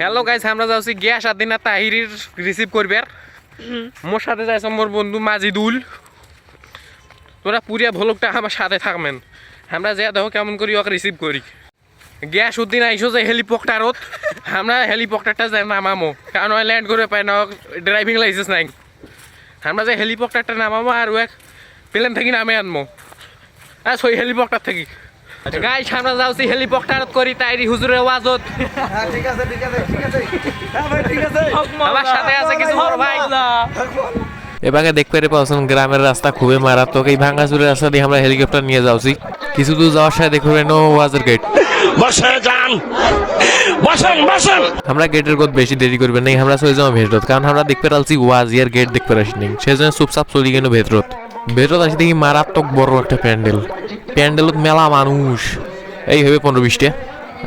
Hello guys আমরা যাচ্ছি gas আর দিন তাহিরির রিসিভ করবে। মোর সাথে যাইছে মোর বন্ধু মাজিদুল। তোরা পুরিয়া ভলকটা আমার সাথে থাকবেন আমরা যে দেখো কেমন করি ওকে রিসিভ করি। গ্যাস উদ্দিন আইসো যে হেলিকপ্টারত আমরা হেলিকপ্টারটা যাই নামামো। কারণ ওই ল্যান্ড করে পাই না ড্রাইভিং লাইসেন্স নাই। আমরা যে হেলিকপ্টারটা নামামো আর ও এক প্লেন থেকে নামে আনমো। আর সই হেলিকপ্টার থেকে। গাই সামনে যাচ্ছি হেলিকপ্টারত করি তাইরি হুজুরের ওয়াজত। হ্যাঁ ঠিক আছে ঠিক আছে ঠিক আছে। হ্যাঁ ভাই ঠিক আছে। আমার সাথে আছে কিছু বড় ভাই এবারে দেখতে পাচ্ছেন গ্রামের রাস্তা খুবই মারাত্মক। এই ভাঙ্গাচুরের রাস্তা দিয়ে আমরা হেলিকপ্টার নিয়ে যাচ্ছি। কিছু দূর যাওয়ার সাথে দেখবেন নো ওয়াজের গেট বসে যান। বসেন বসেন। আমরা গেটের গত বেশি দেরি করবেন নাই আমরা চলে যাব ভেতরত। কারণ আমরা দেখতে পাচ্ছি ওয়াজ ইয়ার গেট দেখতে পাচ্ছি নাই সেজন্য চুপচাপ চলে গেল ভেতরত। ভেতরত আসি দেখি মারাত্মক বড় একটা প্যান্ডেল। প্যান্ডেলত মেলা মানুষ। এই হবে পনেরো বিশটা।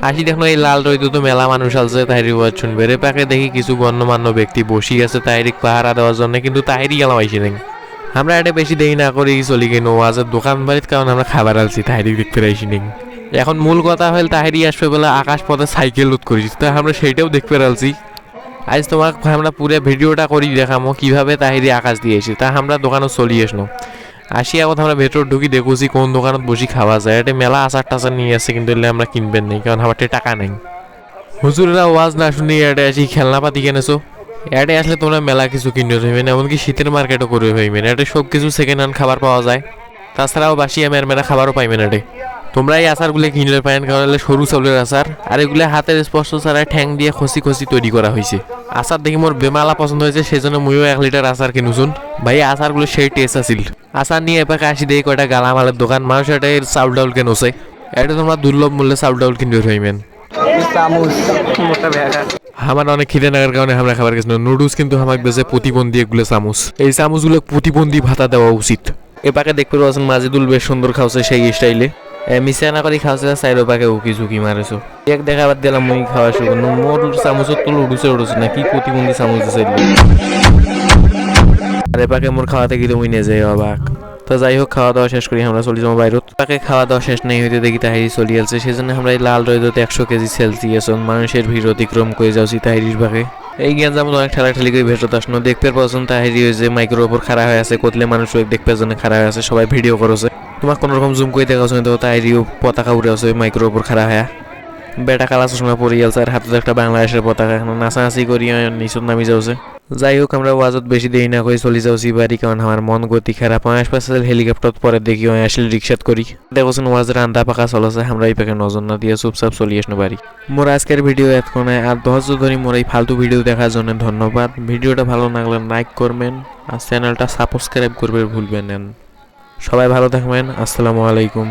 আসি দেখুন এই লাল রইতে তো মেলা মানুষ আছে তাহিরি শুনবে রে পাকে দেখি কিছু গণ্যমান্য ব্যক্তি বসি আছে তাহিরিক পাহারা দেওয়ার জন্য, কিন্তু তাহিরি গেলাম আইসি নাই আমরা এটা বেশি দেরি না করে চলি গেল ওয়াজের দোকান বাড়িতে কারণ আমরা খাবার আলছি তাহিরি দেখতে পাইছি নাই এখন মূল কথা হল তাহিরি আসবে বলে আকাশ পথে সাইকেল লুট করেছি তা আমরা সেইটাও দেখতে পারছি আজ তোমাক, আমরা পুরো ভিডিওটা করি দেখামো, কীভাবে তাহিরি আকাশ দিয়েছি তা আমরা দোকানে চলি আসনো আসি এখন আমরা ভেতর ঢুকি দেখুছি কোন দোকানত বসি খাওয়া যায়। এটা মেলা আচার টাচার নিয়ে আসছে কিন্তু এলে আমরা কিনবেন নেই, কারণ আমার টাকা নেই। হুজুরেরা ওয়াজ না শুনি এটা আসি খেলনাপাতি কিনেছো? এডে আসলে তোমরা মেলা কিছু কিনে হইবেন এমনকি শীতের মার্কেটও করে হইবেন এটা সব কিছু সেকেন্ড হ্যান্ড খাবার পাওয়া যায়। তাছাড়াও বাসি আমি আর মেরা খাবারও পাইবেন এডে। তোমরা এই আচারগুলো কিনলে পাইন, কারণ সরু চাউলের আচার, আর এগুলো হাতের স্পর্শ ছাড়া ঠ্যাং দিয়ে খসি খসি তৈরি করা হয়েছে আচার দেখি মোর বেমালা পছন্দ হয়েছে, সেজন্য ময়ও এক লিটার আচার কিনুছুন ভাই, আচারগুলো সেই টেস্ট আছিল। আচার নিয়ে এপাকে আসি দেখি কয়টা গালামালের দোকান। মানুষ এটা এর চাউল ডাউল কেনছে এটা তোমরা দুর্লভ মূল্যে চাউল ডাউল কিনতে হইবেন আমার অনেক খিদে নাগার কারণে আমরা খাবার গেছিল নুডলস কিন্তু আমাকে বেছে প্রতিবন্ধী এগুলো চামচ। এই চামচগুলো প্রতিবন্ধী ভাতা দেওয়া উচিত। এপাকে দেখতে পাচ্ছেন মাজিদুল বেশ সুন্দর খাওয়াছে সেই স্টাইলে মিশা না করে খাওয়াছে সাইড পাকে উকি ঝুঁকি মারেছো। এক দেখাবার দিলাম মুই খাওয়া শুরু করলাম। মোর চামচত তুল উড়ুছে উড়ুছে না কি প্রতিবন্ধী চামচ দিছে আর এপাকে মোর খাওয়াতে গিয়ে মুই নিয়ে যাই অবাক। তো যাই হোক, খাওয়া দাওয়া শেষ করি, আমরা চলে যাব বাইরত। তাকে খাওয়া দাওয়া শেষ নেই হইতে দেখি তাহিরি চলি আছে সেজন্য আমরা এই লাল রইদতে একশো কেজি সেলসিয়াস মানুষের ভিড় অতিক্রম করে যাচ্ছি তাহিরির ভাগে। এই জ্ঞান যেমন অনেক ঠেলাঠেলি করে ভেতর আসনো। দেখতে পাচ্ছেন তাহিরি যে মাইক্রোর ওপর খাড়া হয়ে আছে। কতলে মানুষ দেখতে জন্য খাড়া হয়ে আছে। সবাই ভিডিও করেছে। তোমার কোনো রকম জুম করে দেখা তো তাহিরিও পতাকা উড়ে আছে মাইক্রোর ওপর খাড়া হয়ে। বেটা কালা চশমা পরে গেছে আর হাতে একটা বাংলাদেশের পতাকা। এখন নাচানাচি করি নিচত নামি যাচ্ছে যাই হোক আমরা ওয়াজত বেশি দেরি না করে চলে যাচ্ছি বাড়ি কারণ আমার মন গতি খারাপ। আমি আসপাশে হেলিকপ্টার পরে দেখি, আমি আসলে রিক্সাত করি। দেখছেন ওয়াজের আন্দা পাকা চলেছে আমরা এই প্যাকে নজর না দিয়ে চুপচাপ চলি আসনো বাড়ি। মোর আজকের ভিডিও এতক্ষণে আর দশ ধরে মোর এই ফালতু ভিডিও দেখার জন্য ধন্যবাদ। ভিডিওটা ভালো লাগলে লাইক করবেন, আর চ্যানেলটা সাবস্ক্রাইব করবে ভুলবেন সবাই ভালো থাকবেন, আসসালামু আলাইকুম।